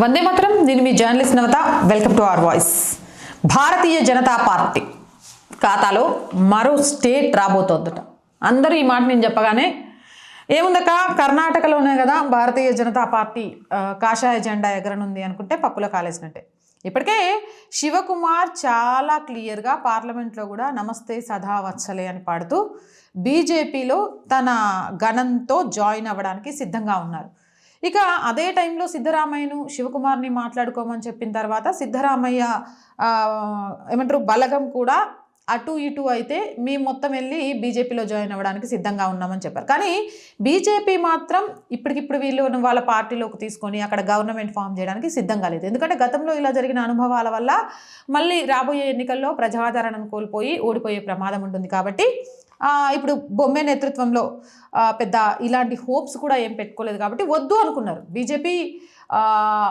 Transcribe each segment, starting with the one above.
వందే మాత్రం. నేను మీ journalist Navata. Welcome to our voice. Bharatiya Janata party ఖాతాలో మరో స్టేట్ రాబోతోందట. అందరూ ఈ మాట నేను చెప్పగానే ఏముందక కర్ణాటకలోనే కదా భారతీయ జనతా పార్టీ కాషాయ జెండా ఎగరనుంది అనుకుంటే పప్పులో కాలేసినట్టే. ఇప్పటికే శివకుమార్ చాలా క్లియర్గా పార్లమెంట్లో కూడా నమస్తే సదా వత్సలే అని పాడుతూ బీజేపీలో తన గణంతో జాయిన్ అవ్వడానికి సిద్ధంగా ఉన్నారు. ఇక అదే టైంలో సిద్ధరామయ్యను శివకుమార్ని మాట్లాడుకోమని చెప్పిన తర్వాత సిద్ధరామయ్య ఏమంటారు బలగం కూడా అటు ఇటు అయితే మేము మొత్తం వెళ్ళి బీజేపీలో జాయిన్ అవ్వడానికి సిద్ధంగా ఉన్నామని చెప్పారు. కానీ బీజేపీ మాత్రం ఇప్పటికిప్పుడు వీళ్ళు వాళ్ళ పార్టీలోకి తీసుకొని అక్కడ గవర్నమెంట్ ఫామ్ చేయడానికి సిద్ధంగా లేదు. ఎందుకంటే గతంలో ఇలా జరిగిన అనుభవాల వల్ల మళ్ళీ రాబోయే ఎన్నికల్లో ప్రజాదరణను కోల్పోయి ఓడిపోయే ప్రమాదం ఉంటుంది కాబట్టి ఇప్పుడు బొమ్మే నేతృత్వంలో పెద్ద ఇలాంటి హోప్స్ కూడా ఏం పెట్టుకోలేదు కాబట్టి వద్దు అనుకున్నారు. బీజేపీ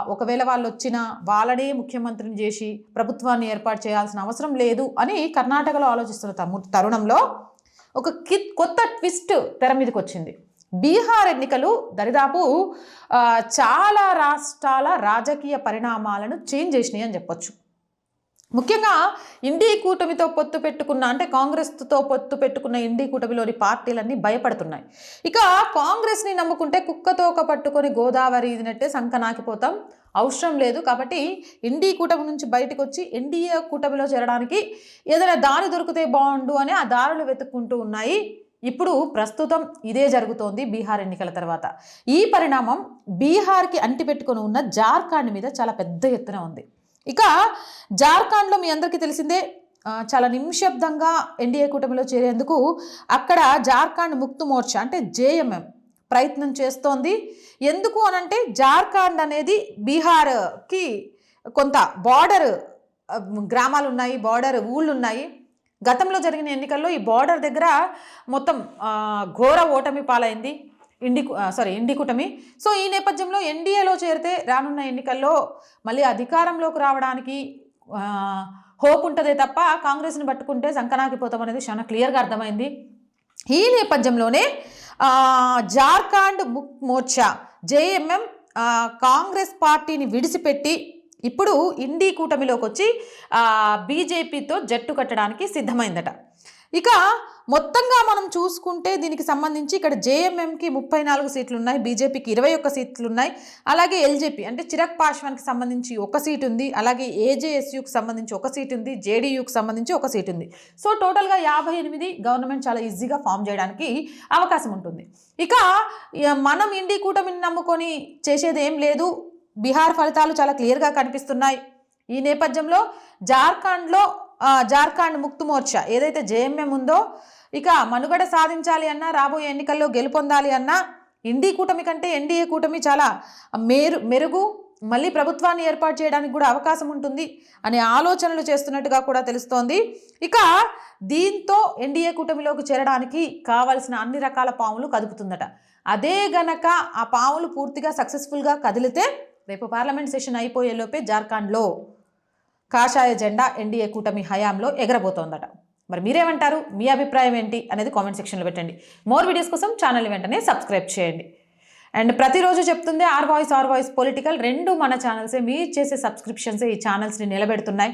ఒకవేళ వాళ్ళు వచ్చినా వాళ్ళనే ముఖ్యమంత్రిని చేసి ప్రభుత్వాన్ని ఏర్పాటు చేయాల్సిన అవసరం లేదు అని కర్ణాటకలో ఆలోచిస్తున్న తము- తరుణంలో ఒక కొత్త ట్విస్ట్ తెర మీదకి వచ్చింది బీహార్ ఎన్నికలు దరిదాపు చాలా రాష్ట్రాల రాజకీయ పరిణామాలను చేంజ్ చేసినాయి అని చెప్పొచ్చు. ముఖ్యంగా ఇండీ కూటమితో పొత్తు పెట్టుకున్న అంటే కాంగ్రెస్తో పొత్తు పెట్టుకున్న ఇండీ కూటమిలోని పార్టీలన్నీ భయపడుతున్నాయి. ఇక కాంగ్రెస్ని నమ్ముకుంటే కుక్కతోక పట్టుకొని గోదావరి ఇదినట్టే సంకనాకిపోతాం. అవసరం లేదు కాబట్టి ఇండీ కూటమి నుంచి బయటకు వచ్చి ఎన్డీఏ కూటమిలో చేరడానికి ఏదైనా దారి దొరికితే బాగుండు అని ఆ దారులు వెతుక్కుంటూ ఉన్నాయి. ఇప్పుడు ప్రస్తుతం ఇదే జరుగుతోంది బీహార్ ఎన్నికల తర్వాత. ఈ పరిణామం బీహార్కి అంటిపెట్టుకొని ఉన్న జార్ఖండ్ మీద చాలా పెద్ద ఎత్తున ఉంది. ఇక జార్ఖండ్లో మీ అందరికీ తెలిసిందే చాలా నిమిషబ్దంగా ఎన్డీఏ కూటమిలో చేరేందుకు అక్కడ జార్ఖండ్ ముక్తు మోర్చా అంటే జేఎంఎం ప్రయత్నం చేస్తోంది. ఎందుకు అనంటే జార్ఖండ్ అనేది బీహార్కి కొంత బార్డర్ గ్రామాలు ఉన్నాయి బార్డర్ ఊళ్ళు ఉన్నాయి. గతంలో జరిగిన ఎన్నికల్లో ఈ బార్డర్ దగ్గర మొత్తం ఘోర ఓటమి పాలైంది. ఇండి సారీ ఇండి కూటమి. సో ఈ నేపథ్యంలో ఎన్డీఏలో చేరితే రానున్న ఎన్నికల్లో మళ్ళీ అధికారంలోకి రావడానికి హోప్ ఉంటుందే తప్ప కాంగ్రెస్ని పట్టుకుంటే సంకనాకిపోతాం అనేది చాలా క్లియర్గా అర్థమైంది. ఈ నేపథ్యంలోనే జార్ఖండ్ ముక్ మోర్చా జేఎంఎం కాంగ్రెస్ పార్టీని విడిచిపెట్టి ఇప్పుడు ఇండీ కూటమిలోకి వచ్చి బీజేపీతో జట్టు కట్టడానికి సిద్ధమైందట. ఇక మొత్తంగా మనం చూసుకుంటే దీనికి సంబంధించి ఇక్కడ జేఎంఎంకి ముప్పై నాలుగు సీట్లు ఉన్నాయి బీజేపీకి ఇరవై ఒక్క సీట్లు ఉన్నాయి అలాగే ఎల్జేపీ అంటే చిరక్ పాశ్వాన్కి సంబంధించి ఒక సీట్ ఉంది అలాగే ఏజేఎస్యుకి సంబంధించి ఒక సీట్ ఉంది జేడీయూకి సంబంధించి ఒక సీట్ ఉంది. సో టోటల్గా యాభై ఎనిమిది గవర్నమెంట్ చాలా ఈజీగా ఫామ్ చేయడానికి అవకాశం ఉంటుంది. ఇక మనం ఇండి కూటమిని నమ్ముకొని చేసేది ఏం లేదు. బీహార్ ఫలితాలు చాలా క్లియర్గా కనిపిస్తున్నాయి. ఈ నేపథ్యంలో జార్ఖండ్లో జార్ఖండ్ ముక్తు మోర్చా ఏదైతే జేఎంఎం ఉందో ఇక మనుగడ సాధించాలి అన్నా రాబోయే ఎన్నికల్లో గెలుపొందాలి అన్నా ఇండీ కూటమి కంటే ఎన్డీఏ కూటమి చాలా మేరు మెరుగు మళ్ళీ ప్రభుత్వాన్ని ఏర్పాటు చేయడానికి కూడా అవకాశం ఉంటుంది అనే ఆలోచనలు చేస్తున్నట్టుగా కూడా తెలుస్తోంది. ఇక దీంతో ఎన్డీఏ కూటమిలోకి చేరడానికి కావలసిన అన్ని రకాల పాములు కదుపుతుందట. అదే గనక ఆ పాములు పూర్తిగా సక్సెస్ఫుల్గా కదిలితే రేపు పార్లమెంట్ సెషన్ అయిపోయేలోపే జార్ఖండ్లో కాషాయ జెండా ఎన్డీఏ కూటమి హయాంలో ఎగరబోతోందట. మరి మీరేమంటారు? మీ అభిప్రాయం ఏంటి అనేది కామెంట్ సెక్షన్లో పెట్టండి. మోర్ వీడియోస్ కోసం ఛానల్ వెంటనే సబ్స్క్రైబ్ చేయండి. అండ్ ప్రతిరోజు చెప్తుంది R Voice R Voice political రెండు మన ఛానల్సే. మీరు చేసే సబ్స్క్రిప్షన్సే ఈ ఛానల్స్ని నిలబెడుతున్నాయి.